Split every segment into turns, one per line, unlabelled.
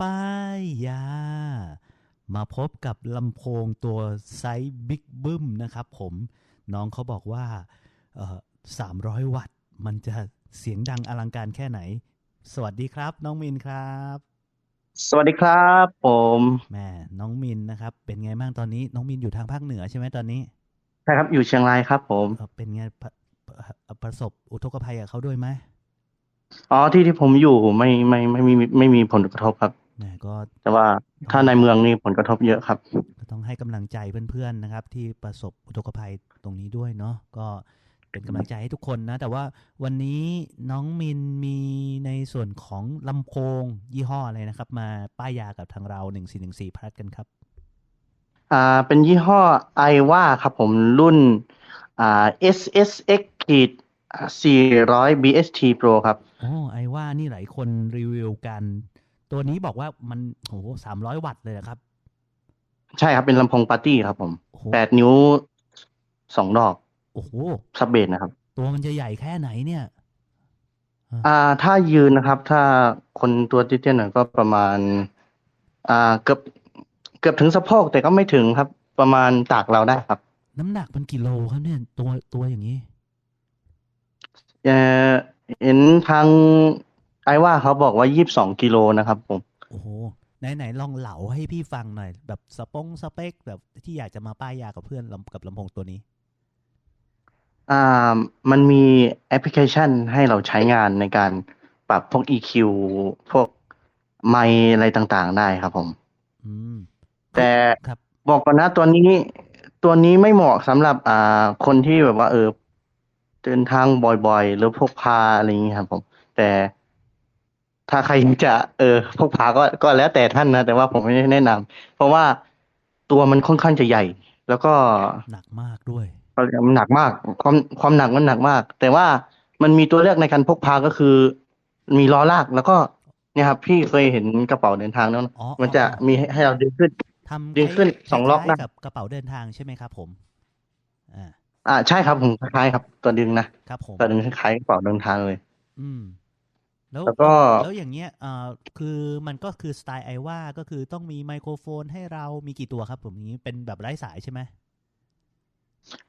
ป้ายยา มาพบกับลำโพงตัวไซส์บิ๊กบึ้มนะครับผมน้องเขาบอกว่าเอ่อ300วัตต์ มันจะเสียงดังอลังการแค่ไหน สวัสดีครับ น้องมินครับ
สวัสดีครับ ผม
แม่น้องมินนะครับ เป็นไงบ้างตอนนี้ น้องมินอยู่ทางภาคเหนือใช่ไหมตอนนี้
ใช่ครับอยู่เชียงรายครับ ผม
เอ่อเป็นไงประประประสบอุทกภัยกับเขาด้วยไหม
อ๋อที่ที่ผมอยู่ไม่ไม่ไม่ไม่มีไม่มีผลกระทบครับ
แม่ก็
แต่ว่าถ้าในเมืองนี่ผลกระทบเยอะครับ
ก็ต้องให้กำลังใจเพื่อนๆนะครับ ที่ประสบอุทกภัยตรงนี้ด้วยเนาะก็เป็นกำลังใจให้ทุกคนนะ แต่ว่าวันนี้น้องมินมีในส่วนของลำโพงยี่ห้ออะไรนะครับ มาป้ายยากับทางเราหนึ่งสี่หนึ่งสี่พัดกันครับ
อ่าเป็นยี่ห้อไอว่าครับผมรุ่นอ่า SSX ขีด400 BST Pro ครับ
โอ้ไอว่านี่หลายคนรีวิวกัน ตัวนี้บอกว่ามันโหสามร้อยวัตต์เลยเหรอครับ
ใช่ครับเป็นลำโพงปาร์ตี้ครับผม
โอ้โห
8นิ้วสองดอก
โอ้โห
ซับเบสนะครับ
ตัวมันจะใหญ่แค่ไหนเนี่ย
อ่า ถ้ายืนนะครับ ถ้าคนตัวเตี้ยๆหน่อยก็ประมาณ อ่าเกือบเกือบถึงสะโพกแต่ก็ไม่ถึงครับ ประมาณตากเราได้ครับ
น้ำหนักมันกี่โลครับเนี่ย ตัวตัวอย่างนี้
เอ่อเห็นทาง ไอว่าเขาบอกว่ายี่สิบสองกิโลนะครับผม
โอ้โห ไหนไหนลองเหลาให้พี่ฟังหน่อย แบบสปงสเปคแบบที่อยากจะมาป้ายยากับเพื่อนลำกับลำโพงตัวนี้
อ่า มันมีแอปพลิเคชันให้เราใช้งานในการปรับพวก EQ พวกไมค์อะไรต่างๆ ได้ครับผม
อืม
แต่
ครับ
บอกก่อนนะตัวนี้ตัวนี้ไม่เหมาะสำหรับอ่าคนที่แบบว่า เออเดินทางบ่อยๆ หรือพกพาอะไรอย่างนี้ครับผม แต่ ถ้าใครจะเออพกพาก็ก็แล้วแต่ท่านนะ แต่ว่าผมไม่ได้แนะนำเพราะว่าตัวมันค่อนข้างจะใหญ่ แล้วก็
หนักมากด้วย
มันหนักมาก ความความหนักมันหนักมาก แต่ว่ามันมีตัวเลือกในการพกพาก็คือ มีล้อลากแล้วก็เนี่ยครับพี่เคยเห็นกระเป๋าเดินทางแล้ว
อ๋อ
มันจะ
อ๋อ
มีให้ให้เราดึงขึ้น
ทำ
ดึงขึ้น
คล้ายๆ
สองล็อกนะ
คล้ายๆกับกระเป๋าเดินทางใช่ไหมครับผมอ่า
อ่าใช่ครับผมคล้ายๆครับ ตัวดึงนะ
ครับผม
ตัวดึงคล้ายๆกระเป๋าเดินทางเลย
อืม แล้ว
แล้วก็
แล้วอย่างเงี้ยเอ่อคือมันก็คือสไตล์ไอว่าก็คือต้องมีไมโครโฟนให้เรามีกี่ตัวครับผมอย่างนี้เป็นแบบไร้สายใช่ไหม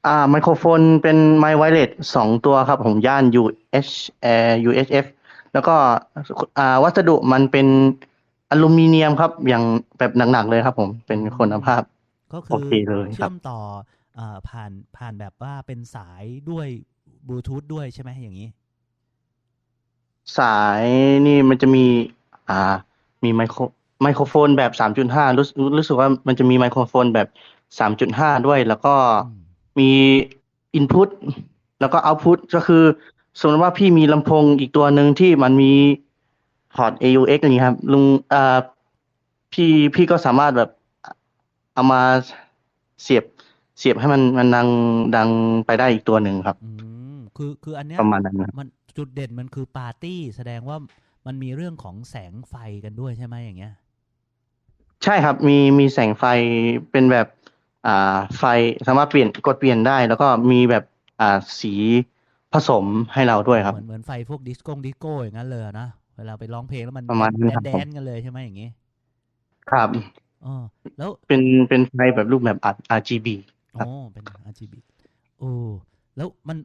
อ่าไมโครโฟนเป็นไมค์ไวเลสสองตัวครับผมย่าน UH เอ่อ UHF แล้วก็อ่าวัสดุมันเป็นอลูมิเนียมครับ อย่างแบบหนักๆเลยครับผมเป็นคุณภาพ
ก็
โอ
คือ
เคเลยครั
เชื่
บ
อมต่อเอ่อผ่านผ่านแบบว่าเป็นสายด้วยบลูทูธด้วยใช่ไหมอย่างนี้
สายนี่มันจะมี อ่า มีไมโครไมโครโฟนแบบสามจุดห้ารู้สึกรู้สึกว่ามันจะมีไมโครโฟนแบบสามจุดห้าด้วย แล้วก็
อืม
มีอินพุตแล้วก็เอาพุตก็คือ สมมติว่าพี่มีลำโพงอีกตัวหนึ่งที่มันมีพอร์ต AUX อย่างนี้ครับ ลุงอ่าพี่พี่ก็สามารถแบบเอามาเสียบเสียบให้มันมันดังดังไปได้อีกตัวหนึ่งครับ
อืมคือคืออันเนี้ย
ประมาณนั้นนะ
มัน จุดเด่นมันคือปาร์ตี้ แสดงว่ามันมีเรื่องของแสงไฟกันด้วยใช่ไหมอย่างเงี้ย
ใช่ครับมีมีแสงไฟเป็นแบบอ่าไฟสามารถเปลี่ยนกดเปลี่ยนได้ แล้วก็มีแบบอ่าสีผสมให้เราด้วยครับ
เหมือนเหมือนไฟพวกดิสโก้ดิสโก้อย่างนั้นเลยอะนะเวลาไปร้องเพลงแล้วมัน
ประมาณนั้น
แด
ครับ
นแด
ผม
นกันเลยใช่ไหมอย่างงี้
ครับ
อ๋อแล้ว
เป็นเป็นไฟแบบรูปแบบ RGB ครั
อ๋
บ
อเป็น RGB โอ้แล้วมัน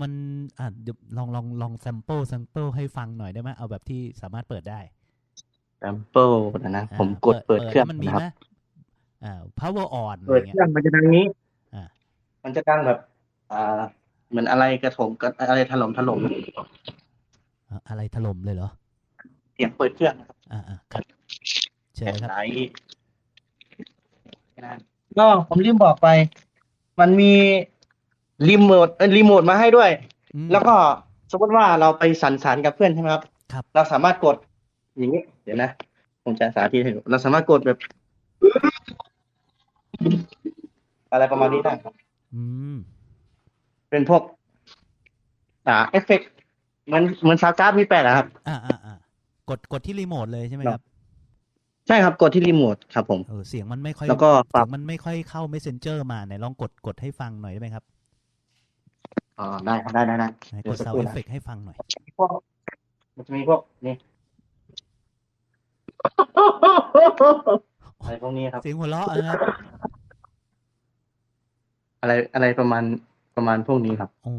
มันอะเดี๋ยวลองลองลองแซมเปิลแซมเปิลให้ฟังหน่อยได้ไหมเอาแบบที่สามารถเปิดได้
sample นะนะ
อ่า
ผมกดเปิดเครื่อง
แล้วมันมี
นะครับ
ไหมอ่า power on อะไร
เปิด
เงี้
เครื่
ย
องมันจะดังนี้
อ่า
มันจะดังแบบ อ่าเหมือนอะไรกระถมกับอะไรถล่มถล่ม
อะอะไรถล่มเลยเหรอ
เสียงเปิดเครื่องนะครับ
อ่าอ่าครับเชิญ
แบบ
เลยค
ไห
รับ
นก็ผมลืมบอกไป มันมี รีโมทเอ้ยรีโมทมาให้ด้วย
อืม
แล้วก็สมมติว่าเราไปสันสานกับเพื่อนใช่ไหมครับ
ครับ
เราสามารถกดอย่างนี้เดี๋ยวนะ ผมจะสาธิตให้ดูเราสามารถกดแบบ อะไรประมาณนี้ได้ครับ
อืม
เป็นพวก อ่าเอฟเฟกเหมือนเหมือนซาวการ์ดมีแปดอะครับ
อ่าอ่าอ่ากดกดที่รีโมทเลยใช่ไหมครับ
ใช่ครับกดที่รีโมทครับผม
เออเสียงมันไม่ค่อย
แล้วก็ป
เสี
รั
ย
บ
งมันไม่ค่อยเข้า messenger มาไหนลองกดกดให้ฟังหน่อยได้ไหมครับ
อ๋อได้ครับได้ได้ได้
ไหน
เดี๋
ก
ยว
ด
สัก
sound
ครู่นะ
effect ให้ฟังหน่อย
พวกมันจะมีพวกนี่อะไรพวกนี้ครับ
เสียงหัวเราะนะครับ
อะไรอะไรประมาณประมาณพวกนี้ครับ
อื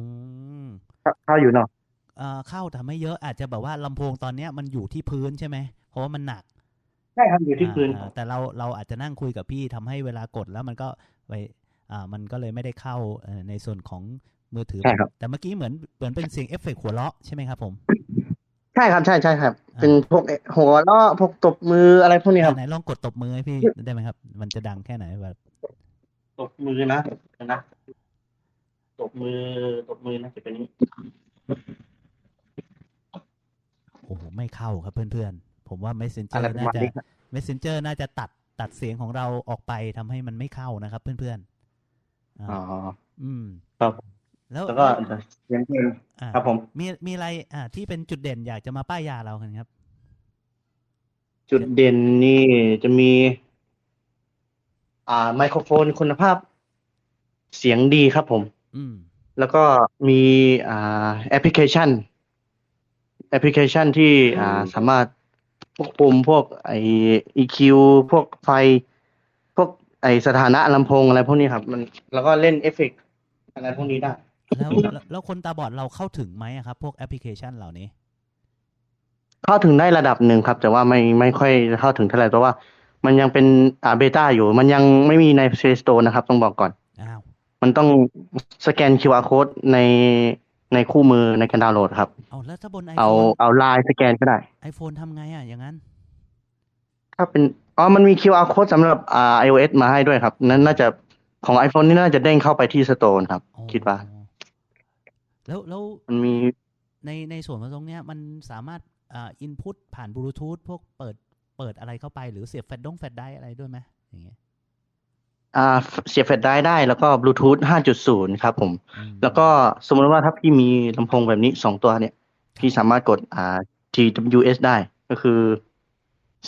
ม
เข้าเข้าอยู่เนาะ
เอ่อเข้าแต่ไม่เยอะอาจจะแบบว่าลำโพงตอนเนี้ยมันอยู่ที่พื้นใช่ไหมเพราะว่ามันหนัก
ใช่ครับอยู่ที่พื้น
อ่าแต่เราเราอาจจะนั่งคุยกับพี่ทำให้เวลากดแล้วมันก็ไปอ่ามันก็เลยไม่ได้เข้าเอ่อในส่วนของ มือถือ
ใช่ครับ
แต่เมื่อกี้เหมือนเหมือนเป็นเสียงเอฟเฟกต์หัวเราะใช่ไหมครับผม
ใช่ครับใช่ใช่ครับ เป็นพวกหัวเราะพวกตบมืออะไรพวกนี้ครับ
ไหนลองกดตบมือให้พี่ได้ไหมครับ มันจะดังแค่ไหนแบบ
ตบมือนะเดี๋ยวนะตบมือตบมือนะจะเป็นนี้
โอ้โหไม่เข้าครับเพื่อนๆ ผมว่า messenger
อะไรประ
น่า
มาณ
จะ
นี้ครับ
messenger น่าจะตัดตัดเสียงของเราออกไปทำให้มันไม่เข้านะครับ เพื่อนๆอ่า
อ๋อ
อืม
ครับ
แล้ว
แล้วก็เสียงเพลง
อ่า
ครับผม
มีมีอะไรอ่าที่เป็นจุดเด่นอยากจะมาป้ายยาเรากันครับ
จุดเด่นนี่จะมี อ่า ไมโครโฟนคุณภาพ เสียงดีครับผม
อืม
แล้วก็มีอ่าแอปพลิเคชัน แอปพลิเคชันที่อ่าสามารถควบคุมพวกไอ EQ พวกไฟ พวกไอสถานะลำโพงอะไรพวกนี้ครับ มันแล้วก็เล่นเอฟเฟกต์อะไรพวกนี้ได้
แล้วแล้วแล้วคนตาบอดเราเข้าถึงไหมอะครับ พวกแอปพลิเคชันเหล่านี้
เข้าถึงได้ระดับหนึ่งครับ แต่ว่าไม่ไม่ค่อยเข้าถึงเท่าไหร่เพราะว่ามันยังเป็นอ่าเบต้าอยู่ มันยังไม่มีใน Play Store นะครับ ต้องบอกก่อน
อ้าว
มันต้องสแกน QR code ในในคู่มือในการดาวน์โหลดครับ
เอาแล้วถ้าบน
เอา
iPhone
เอาไลน์สแกนก็ได้
iPhone ทำไงอะอย่างนั้น
ถ้าเป็นอ๋อมันมี QR code สำหรับอ่า iOS มาให้ด้วยครับ นั้นน่าจะของ iPhone นี่น่าจะเด้งเข้าไปที่สโตร์ครับ
อ๋อ
คิดว่า
แล้วแล้ว
มันมี
ในในส่วนของตรงเนี้ยมันสามารถอ่าอินพุตผ่านบลูทูธพวกเปิดเปิดอะไรเข้าไปหรือเสียบแฟลชดงแฟลชไดร์อะไรด้วยไหมอย่างเงี้ย
อ่าเสียบแฟลชไดรฟ์ได้แล้วก็บลูทูธ5.0ครับผม
อืม
แล้วก็สมมติว่าถ้าพี่มีลำโพงแบบนี้สองตัวเนี่ย พี่สามารถกดอ่า TWS ได้ก็คือ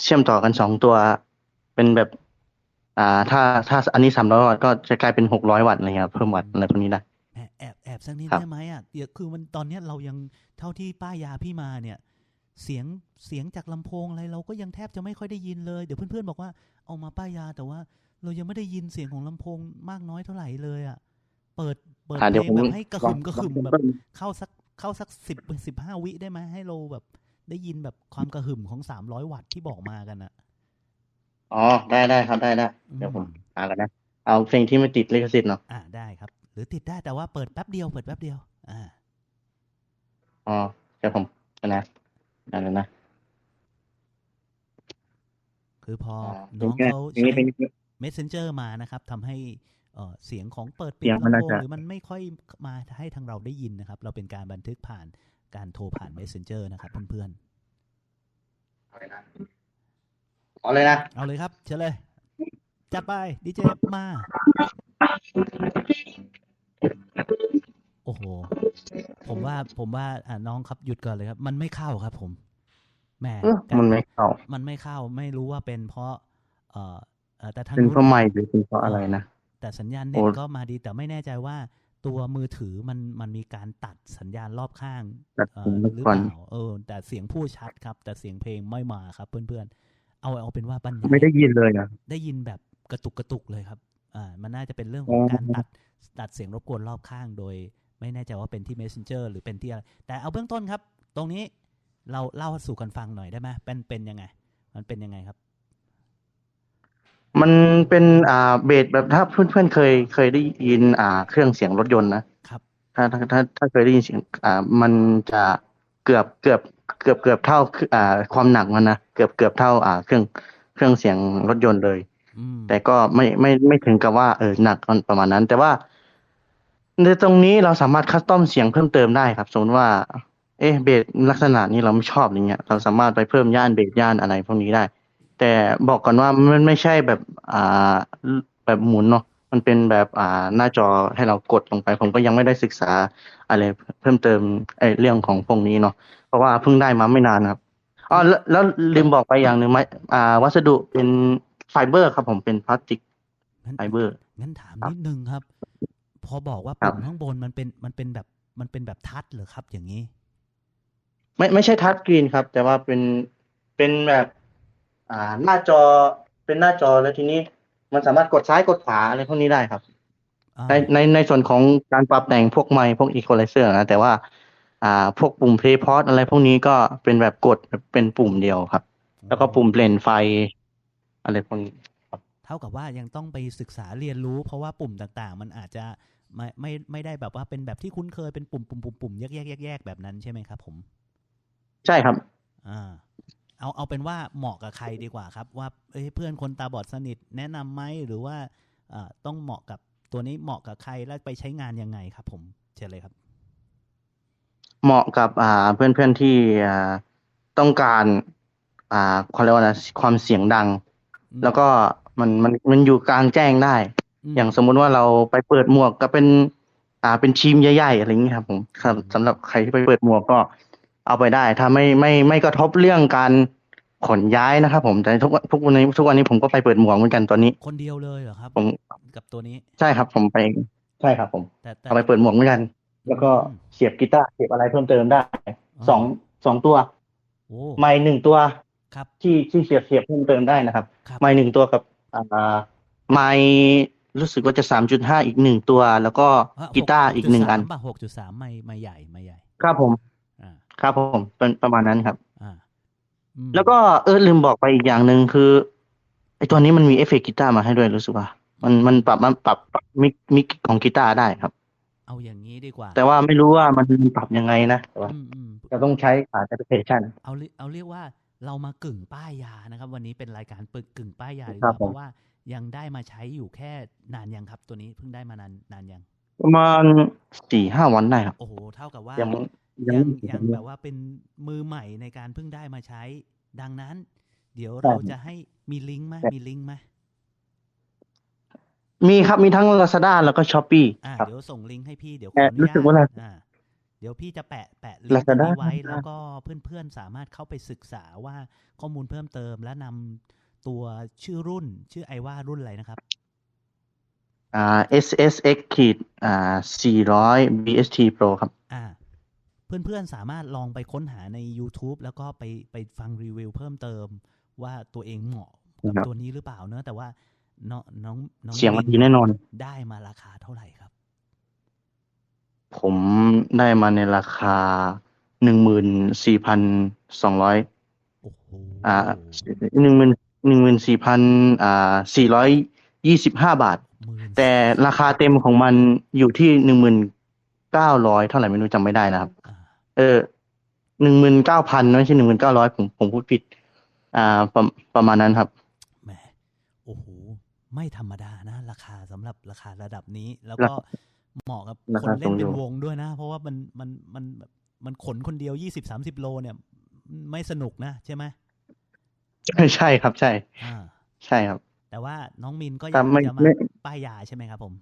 เชื่อมต่อกันสองตัวเป็นแบบ อ่า ถ้าถ้าอันนี้300วัตต์ก็จะกลายเป็น600วัตต์อะไรเงี้ยครับเพิ่มวัตต์อะไรพวกนี้ได้
แอบแอบแอบสักนิด
ครับ
ได้ไหมอะเดี๋ยวคือมันตอนเนี้ยเรายังเท่าที่ป้ายยาพี่มาเนี่ย เสียงเสียงจากลำโพงอะไรเราก็ยังแทบจะไม่ค่อยได้ยินเลย เดี๋ยวเพื่อนๆบอกว่าเอามาป้ายยาแต่ว่าเรายังไม่ได้ยินเสียงของลำโพงมากน้อยเท่าไหร่เลยอะ เปิดเปิด
อ่า
เพ
เดี๋
ล
ยว
ง
ผม
แบบให้กระหึ่มกระหึ่มแบบ
ลอง
เข้าสักเข้าสักสิบสิบห้าวิได้ไหมให้เราแบบได้ยินแบบความกระหึ่มของสามร้อยวัตต์ที่บอกมากันอะ
อ๋อได้ได้ครับได้ได้เดี๋ยวผมหากันนะเอาเพลงที่ไม่ติดลิขสิทธิ์เนาะ
อ่าได้ครับ หรือติดได้แต่ว่าเปิดแป๊บเดียวเปิดแป๊บเดียว อ่า
อ๋อเดี๋ยวผมนะนั่นนะ
คือพอ
อ่า
น้อง
เพลง
เขา
เพลงนี้
ใช้
เพลงนี้
messenger มานะครับทำให้เอ่อเสียงของเปิดปิ
เสี
ด
ยงมัน
ลำ
น่า
โพง
จะ
หรือมันไม่ค่อยมาให้ทางเราได้ยินนะครับ เราเป็นการบันทึกผ่านการโทรผ่าน messenger นะครับเพื่อน
เอาเลยนะ
ๆเอาเลยครับเชิญเลยจัดไปดีเจมา โอ้โห ผมว่าผมว่าอ่าน้องครับหยุดก่อนเลยครับ มันไม่เข้าครับผมแหม
เอ๊ะมันไม่เข้า
มันไม่เข้าไม่รู้ว่าเป็นเพราะ เอ่อเอ่อแต่ทาง
เป็น
นู้น
เพราะไม่หรือเป็นเพราะอะไรนะ
แต่สัญญาณ
โอ้
เน็ตก็มาดีแต่ไม่แน่ใจว่าตัวมือถือมันมันมีการตัดสัญญาณรอบข้าง
ตัด
เอ่
ผม
อ
เมื่อ
หรือ
ก่อ
เป
น
ล่าเออ แต่เสียงพูดชัดครับ แต่เสียงเพลงไม่มาครับ เพื่อนๆ เอาเอาเป็นว่าบรรยาย
ไม่ได้ยินเลยนะ
ได้ยินแบบกระตุกกระตุกเลยครับ อ่า มันน่าจะเป็นเรื่องข
อ๋
อง
อ
การตัด ตัดเสียงรบกวนรอบข้างโดย ไม่แน่ใจว่าเป็นที่ messenger หรือเป็นที่อะไร แต่เอาเบื้องต้นครับ ตรงนี้เราเล่าสู่กันฟังหน่อยได้ไหมเป็นเป็นยังไง มันเป็นยังไงครับ
มันเป็นอ่าเบสแบบถ้าเพื่อนๆเคยเคยได้ยินอ่า เครื่องเสียงรถยนต์นะครับ ถ้าถ้าถ้าถ้าเคยได้ยินเสียงอ่า มันจะเกือบเกือบเกือบเกือบเท่าอ่าความหนักมันนะเกือบเกือบเท่าอ่า เครื่องเครื่องเสียงรถยนต์เลย
อืม
แต่ก็ไม่ไม่ไม่ถึงกับว่าเออหนักประมาณนั้น แต่ว่า ในตรงนี้เราสามารถคัสตอมเสียงเพิ่มเติมได้ครับ สมมติว่า เอ๊ะเบสลักษณะนี้เราไม่ชอบอย่างเงี้ย เราสามารถไปเพิ่มย่านเบสย่านอะไรพวกนี้ได้ แต่บอกก่อนว่ามันไม่ใช่แบบอ่าแบบหมุนเนาะมันเป็นแบบอ่าหน้าจอให้เรากดลงไป ผมก็ยังไม่ได้ศึกษาอะไรเพิ่มเติมไอ้เรื่องของพวกนี้เนาะเพราะว่าเพิ่งได้มาไม่นานครับอ๋อแล้วแล้วลืมบอกไปอย่างหนึ่งไหมอ่า วัสดุเป็น ไฟเบอร์ครับผมเป็นพลาสติก
งั้น
ไฟเบอร์
งั้นถาม
ครับ
นิดนึงครับ พอบอกว่า
ครั
ปุ่
บ
มข้างบนมันเป็นมันเป็นแบบมันเป็นแบบทัชเหรอครับ อย่างนี้
ไม่ไม่ใช่ทัชสกรีนครับ แต่ว่าเป็นเป็นแบบ อ่าหน้าจอเป็นหน้าจอแล้วทีนี้ มันสามารถกดซ้ายกดขวาอะไรพวกนี้ได้ครับ
อ่า
ในในในส่วนของการปรับแต่งพวกไมค์พวกอีโคไลเซอร์นะแต่ว่า อ่า พวกปุ่มเพลย์พอดอะไรพวกนี้ก็เป็นแบบกดเป็นปุ่มเดียวครับ แล้วก็ปุ่มเปลี่ยนไฟ อะไรพวกนี้
เท่ากับว่ายังต้องไปศึกษาเรียนรู้ เพราะว่าปุ่มต่างๆ มันอาจจะไม่ไม่ไม่ได้แบบว่าเป็นแบบที่คุ้นเคยเป็นปุ่มปุ่มปุ่มปุ่มแยกแยกแยกแยกแบบนั้นใช่ไหมครับ ผม
ใช่ครับ
อ่าเอาเอาเป็นว่าเหมาะกับใครดีกว่าครับ ว่าเอ้ยเพื่อนคนตาบอดสนิทแนะนำไหมหรือว่าอ่าต้องเหมาะกับตัวนี้เหมาะกับใครแล้วไปใช้งานยังไงครับ ผมเชิญเลยครับ
เหมาะกับอ่าเพื่อนเพื่อนๆที่อ่าต้องการอ่าเขาเรียกว่าอะไรความเสียงดัง
อืม
แล้วก็มันมันมันอยู่กลางแจ้งได้
ม
อย่างสมมุติว่าเราไปเปิดหมวกก็เป็น อ่าเป็นทีมใหญ่ๆอะไรอย่างนี้ครับ ผมครับ
อืม
สำหรับใครที่ไปเปิดหมวกก็เอาไปได้ ถ้าไม่ไม่ไม่กระทบเรื่องการขนย้ายนะครับ ผมแต่ทุกวันทุกวันนี้ทุกวันนี้ผมก็ไปเปิดหมวกเหมือนกันตอนนี้
คนเดียวเลยเหรอครับ
ผม
กับตัวนี้
ใช่ครับ ผมไปใช่ครับ ผม
แต่แต่
เอาไปเปิดหมวกเหมือนกัน แล้วก็
อืม
เสียบกีตาร์เสียบอะไรเพิ่มเติมได้
อ๋อ
สองสองตัว
โอ้
ไมค์หนึ่งตัว
ครับ
ที่ที่เสียบเสียบเพิ่มเติมได้นะครับ
ครับ
ไมค์หนึ่งตัวกับอ่าไมค์รู้สึกว่าจะสามจุดห้าอีกหนึ่งตัว แล้วก็
อะ
กีตาร์อีกหนึ่งอัน
ป่ะหกจุดสามไม่ไม่ใหญ่ไม่ใหญ่
ครับผม
อ่า
ครับผมเป็นประมาณนั้นครับ
อ่าอืม
แล้วก็เออลืมบอกไปอีกอย่างหนึ่งคือไอตัวนี้มันมีเอฟเฟกต์กีตาร์มาให้ด้วยรู้สึกว่า มันมันปรับมันปรับปรับมิกมิกของกีตาร์ได้ครับ
เอาอย่างนี้ดีกว่า
แต่ว่าไม่รู้ว่ามันปรับยังไงนะแต่ว่า
อืมอืม
จะต้องใช้ผ่านแอปพลิเคชัน
เอาเรีเอาเรียกว่า เรามากึ่งป้ายยานะครับ วันนี้เป็นรายการปึกกึ่งป้ายยาดีก
ครั
ว่า
บผม
เพราะว่ายังได้มาใช้อยู่แค่นานยังครับ ตัวนี้เพิ่งได้มานานนานยัง
ประมาณสี่ห้าวันได้ครับ
โอ้โหเท่ากับว่า
ยัง
ยั
ยัง
งยังแบบว่าเป็นมือใหม่ในการเพิ่งได้มาใช้ ดังนั้น เดี๋ยว
ใช่
เราจะให้มีลิงก์ไหม
ใช่
มีลิงก์ไหม
มีครับมีทั้ง Lazada แล้วก็ Shopee
อ่า
ครับ
เดี๋ยวส่งลิงก์ให้พี่เดี๋ยวข
แต่
ออนุ
รู้
ญา
สึ
ต
กว่า
อ่าเดี๋ยวพี่จะแปะแปะลิงก์ตรง
Lazada
นี้ไว้
Lazada
แล้วก็เพื่อนๆสามารถเข้าไปศึกษาว่าข้อมูลเพิ่มเติมและนำตัวชื่อรุ่น ชื่อไอว่ารุ่นอะไรนะครับ
อ่า SSX ขีดอ่า400 BST Pro ครับ
อ่าเพื่อนๆสามารถลองไปค้นหาใน YouTube แล้วก็ไปไปฟังรีวิวเพิ่มเติม ว่าตัวเองเหมาะกับ
ครับ
ตัวนี้หรือเปล่าเนอะแต่ว่าน้องน้องน้อง
เสียงมัน
ลิ
ดีแน่นอน
ได้มาราคาเท่าไหร่ครับ
ผมได้มาในราคาหนึ่งหมื่นสี่พันสองร้อย
โอ้โห
อ่าหนึ่งหมื่นหนึ่งหมื่นสี่พันอ่าสี่ร้อยยี่สิบห้าบาท
หมื่น
แต่ราคาเต็มของมันอยู่ที่หนึ่งหมื่นเก้าร้อยเท่าไหร่ไม่รู้จำไม่ได้นะครับ
อ่า
เออหนึ่งหมื่นเก้าพันไม่ใช่หนึ่งหมื่นเก้าร้อยผมผมพูดผิด อ่าประประมาณนั้นครับ
แหมโอ้โหไม่ธรรมดานะ ราคาสำหรับราคาระดับนี้ แล้ว
รา
ก็
คา
เหมาะกับ
รา
คน
คา
เล่น
สูง
เป็
อยู่
นวงด้วยนะ เพราะว่ามันมันมันแบบมันขนคนเดียวยี่สิบสามสิบโลเนี่ย ไม่สนุกนะใช่ไหม
ใช่ใช่ครับใช่
อ่า
ใช่ครับ
แต่ว่าน้องมินก็
แต่
ยัง
ไม่
จะมา
ไม่
ป้ายยาใช่ไหมครับผม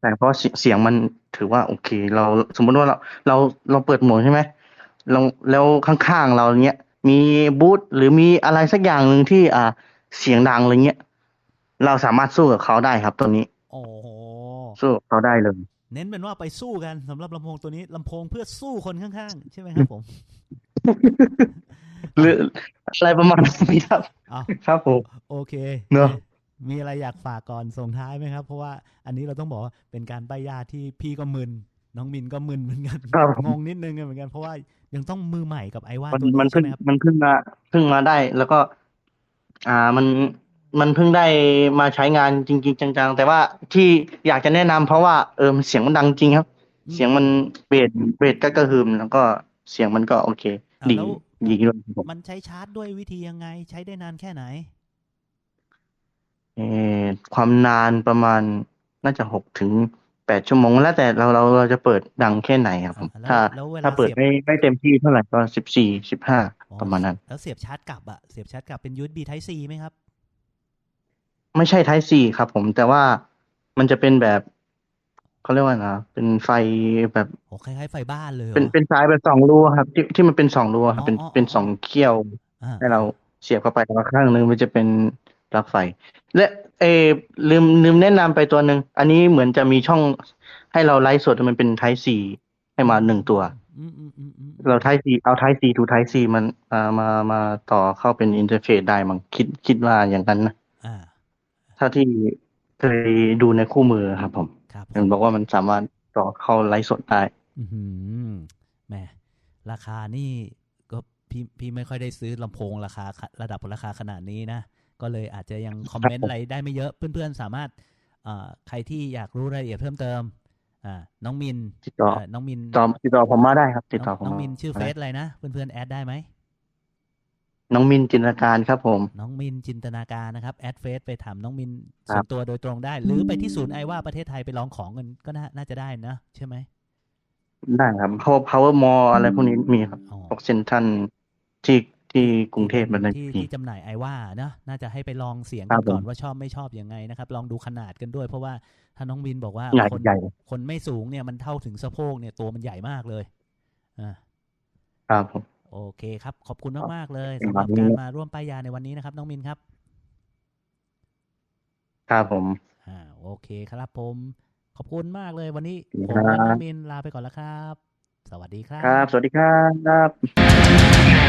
แต่เพราะเสียเสียงมันถือว่าโอเค เราสมมติว่าเราเราเราเปิดหมวกใช่ไหมเราแล้วข้างๆเราเนี้ยมีบูธหรือมีอะไรสักอย่างหนึ่งที่อ่าเสียงดังอะไรเงี้ย เราสามารถสู้กับเขาได้ครับตัวนี้
โอ้โห
สู้กับเขาได้เลย
เน้นเป็นว่าไปสู้กันสำหรับลำโพงตัวนี้ลำโพงเพื่อสู้คนข้างๆ ใช่ไหมครับผม
หรืออะไรประมาณนี้ครับ
เอา
ครับผม
โอเค
เนอะ
มีอะไรอยากฝากก่อนส่งท้ายไหมครับ เพราะว่าอันนี้เราต้องบอกว่าเป็นการป้ายยาที่พี่ก็มึนน้องมินก็มึนเหมือนกัน
ครับผม
งงนิดนึงเหมือนกันเพราะว่ายังต้องมือใหม่กับไอว่า
มัน
ตัว
มัน
นี้ใช่
เพิ่ง
ไหมครับ
มันเพิ่งมาเพิ่งมาได้ แล้วก็ อ่ามัน มันเพิ่งได้มาใช้งานจริง ๆ จังๆ แต่ว่าที่อยากจะแนะนำเพราะว่าเออเสียงมันดังจริงครับ
อืม
เสียงมันเบสเบสก็กระหึ่มแล้วก็เสียงมันก็โอเค
อะ
ดี
แล้ว
ดีด้วยครับผม
มันใช้ชาร์จด้วยวิธียังไงใช้ได้นานแค่ไหน
เออความนานประมาณน่าจะหกถึงแปดชั่วโมง แล้วแต่เราเราเราจะเปิดดังแค่ไหนครับผม
อ่าแล้ว
ถ้า
แล้วเวลา
ถ้าเปิด
เสียบ
ไม่ไม่เต็มที่เท่าไหร่ก็สิบสี่สิบห้า
อ๋อ
ประมาณนั้น
แล้วเสียบชาร์จกลับอะเสียบชาร์จกลับเป็น USB Type C ไหมครับ
ไม่ใช่ Type C ครับผม แต่ว่ามันจะเป็นแบบ เขาเรียกว่านะเป็นไฟแบบ
โอ้คล้ายๆไฟบ้านเลยเหรอ
เป็นเป็นสายแบบสองรูครับ ที่ที่มันเป็นสองรูครับ เป็น
อ๋ออ๋อ
เป็น
อ๋อ
สองเขี้ยว
อ่า
ให้เราเสียบเข้าไปแต่ว่าข้างหนึงมันจะเป็นปลั๊กไฟ และเออลืมลืมแนะนำไปตัวหนึ่งอันนี้เหมือนจะมีช่องให้เราไลฟ์สดมันเป็น Type C ให้มาหนึ่งตัว
อืมอืมอืมอืม
เรา Type C เอา Type C to Type C มันอ่ามามาต่อเข้าเป็นอินเทอร์เฟซได้มั้งคิดคิดว่าอย่างนั้นนะ
อ่า
เท่าที่เคยดูในคู่มือครับผม
ครับผ
มัน
ม
บอกว่ามันสามารถต่อเข้าไลฟ์สดได้
อือหือแหมราคานี่ก็พี่พี่ไม่ค่อยได้ซื้อลำโพงราคาระดับราคาขนาดนี้นะ ก็เลยอาจจะยังคอมเมนต์
ผม
อะไรได้ไม่เยอะเพื่อนๆ สามารถเอ่อใครที่อยากรู้รายละเอียดเพิ่มเติมอ่าน้องมิน
ติดต่อ
เอ่อน้องมิน
ติดต่อติดต่อผมมาได้ครับ ติดต่อ
น้อง
ผม
น้อง
มา
มินชื่อเฟ
ได้
ซอะไรนะ เพื่อนๆ แอดได้ไหม
น้องมินจินตนาการครับผม
น้องมินจินตนาการนะครับแอดเฟซไปถามน้องมิน
ครั
ส่ว
บ
นตัวโดยตรงได้ หรือไปที่ศูนย์ไอว่าประเทศไทยไปลองของกันก็น่าน่าจะได้นะ ใช่ไหม
ได้ครับ power power mall อะไรพวกนี้มีครับ
อ๋อ
พวกเซ็นทรัลที่ที่กรุงเทพมันเลย
ที่
มี
ที่จำหน่ายไอว่านะน่าจะให้ไปลองเสียง
ครั
กับนก่อน
ผม
ว่าชอบไม่ชอบยังไงนะครับ ลองดูขนาดกันด้วย เพราะว่าถ้าน้องมินบอกว่า
ใหญ่
คน
ใหญ่
คนไม่สูงเนี่ยมันเท่าถึงสะโพกเนี่ยตัวมันใหญ่มากเลยอ่า
ครับผม
โอเคครับ ขอบคุณมากๆเลย
เป็น
สำหรับ
แบบนี้
การมาร่วมป้ายยาในวันนี้นะครับ น้องมินครับ
ครับผม
อ่า โอเคครับผม ขอบคุณมากเลยวันนี้
ค
ผ
รั
ม
บ
และน้องมินลาไปก่อนแล้วครับ สวัสดีครั
ครับ
บ
สวัสดีครับ